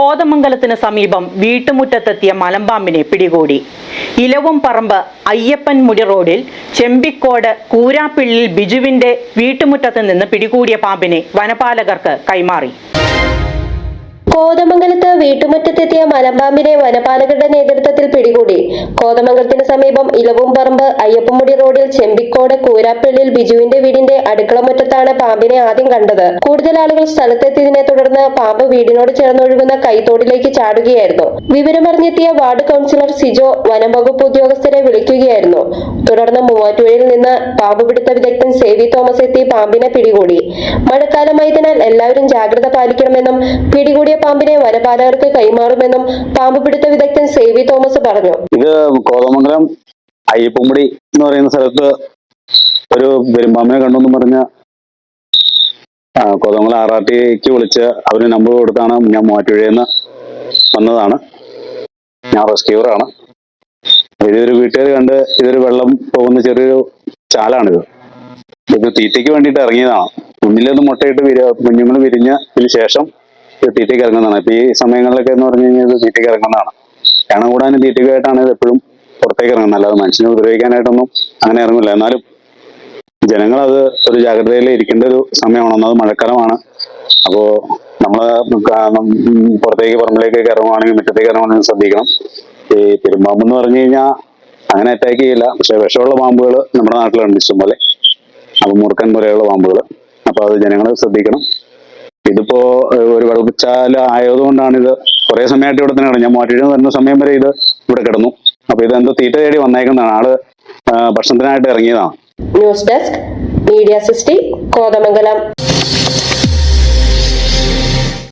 കോതമംഗലത്തിന് സമീപം വീട്ടുമുറ്റത്തെത്തിയ മലമ്പാമ്പിനെ പിടികൂടി. ഇലവും പറമ്പ് അയ്യപ്പൻ മുടി റോഡിൽ ചെമ്പിക്കോട് കൂരാപ്പിള്ളിൽ ബിജുവിന്റെ വീട്ടുമുറ്റത്ത് നിന്ന് പിടികൂടിയ പാമ്പിനെ വനപാലകർക്ക് കൈമാറി. കോതമംഗലത്ത് വീട്ടുമുറ്റത്തെത്തിയ മലമ്പാമ്പിനെ വനപാലകരുടെ നേതൃത്വത്തിൽ പിടികൂടി. കോതമംഗലത്തിന് സമീപം ഇലവുംപറമ്പ് അയ്യപ്പമുടി റോഡിൽ ചെമ്പിക്കോട് കൂരാപ്പള്ളിയിൽ ബിജുവിന്റെ വീടിന്റെ അടുക്കളമുറ്റത്താണ് പാമ്പിനെ ആദ്യം കണ്ടത്. കൂടുതൽ ആളുകൾ സ്ഥലത്തെത്തിയതിനെ തുടർന്ന് പാമ്പ് വീടിനോട് ചേർന്നൊഴുകുന്ന കൈത്തോടിലേക്ക് ചാടുകയായിരുന്നു. വിവരമറിഞ്ഞെത്തിയ വാർഡ് കൌൺസിലർ സിജോ വനം വകുപ്പ് ഉദ്യോഗസ്ഥരെ വിളിക്കുകയായിരുന്നു. തുടർന്ന് മൂവാറ്റുപുഴയിൽ നിന്ന് പാമ്പ് പിടുത്ത വിദഗ്ധൻ സേവി തോമസ് എത്തി പാമ്പിനെ പിടികൂടി. മഴക്കാലമായതിനാൽ എല്ലാവരും ജാഗ്രത പാലിക്കണമെന്നും പിടികൂടിയ പാമ്പിനെ വനപാലകർക്ക് കൈമാറുമെന്നും പാമ്പ് പിടുത്ത വിദഗ്ധൻ സേവി തോമസ് പറഞ്ഞു. ഇത് കോതമംഗലം അയ്യപ്പുംപടി എന്ന് പറയുന്ന സ്ഥലത്ത് ഒരു പെരുമ്പാമ്പിനെ കണ്ടെന്ന് പറഞ്ഞ കോതമംഗലം ആർ ആർ ടിക്ക് വിളിച്ച് അവർ നമ്പർ കൊടുത്താണ് ഞാൻ മൂവാറ്റുപുഴയിൽ നിന്ന് വന്നതാണ്. ഞാൻ റെസ്ക്യൂറാണ് ഇതൊരു വീട്ടുകാർ കണ്ട് ഇതൊരു വെള്ളം പോകുന്ന ചെറിയൊരു ചാലാണിത്. ഇത് തീറ്റയ്ക്ക് വേണ്ടിയിട്ട് ഇറങ്ങിയതാണ്. മുന്നിലൊന്ന് മുട്ടയിട്ട് വിരി കുഞ്ഞുങ്ങൾ വിരിഞ്ഞതിന് ശേഷം തീറ്റയ്ക്ക് ഇറങ്ങുന്നതാണ്. ഇപ്പൊ ഈ സമയങ്ങളിലൊക്കെ എന്ന് പറഞ്ഞു കഴിഞ്ഞാൽ ഇത് തീറ്റയ്ക്ക് ഇറങ്ങുന്നതാണ്. കാരണം കൂടാനും തീറ്റയ്ക്കായിട്ടാണ് ഇത് എപ്പോഴും പുറത്തേക്ക് ഇറങ്ങുന്നത്. അല്ലാതെ മനുഷ്യനെ ഉപദ്രവിക്കാനായിട്ടൊന്നും അങ്ങനെ ഇറങ്ങില്ല എന്നാലും ജനങ്ങൾ അത് ഒരു ജാഗ്രതയിൽ ഇരിക്കേണ്ട ഒരു സമയമാണ് ഒന്നത് മഴക്കാലമാണ്. അപ്പോ നമ്മൾ പുറത്തേക്ക് പറമ്പിലേക്കൊക്കെ ഇറങ്ങുവാണെങ്കിൽ മുറ്റത്തേക്ക് ഇറങ്ങുവാണെങ്കിൽ ശ്രദ്ധിക്കണം. ഈ പെരുമ്പാമ്പ് എന്ന് പറഞ്ഞു കഴിഞ്ഞാൽ അങ്ങനെ അറ്റാക്ക് ചെയ്യില്ല. പക്ഷെ വിഷമുള്ള പാമ്പുകൾ നമ്മുടെ നാട്ടിലുണ്ട് ഇഷ്ടംപോലെ. അപ്പൊ മുറുക്കൻ പോലെയുള്ള പാമ്പുകൾ അപ്പൊ അത് ജനങ്ങൾ ശ്രദ്ധിക്കണം. ഇതിപ്പോ ഒരു വെള്ളച്ചാല ആയതുകൊണ്ടാണ് ഇത് കുറെ സമയമായിട്ട് ഇവിടെ തന്നെ കിടന്നു ഞാൻ മാറ്റിയിട്ട് വരുന്ന സമയം വരെ ഇത് ഇവിടെ കിടന്നു. അപ്പൊ ഇത് എന്തോ തീറ്റ തേടി വന്നേക്കുന്നതാണ്. ആൾ ഭക്ഷണത്തിനായിട്ട് ഇറങ്ങിയതാണ് ന്യൂസ് ഡെസ്ക് മീഡിയ സിസ്റ്റി കോതമംഗലം.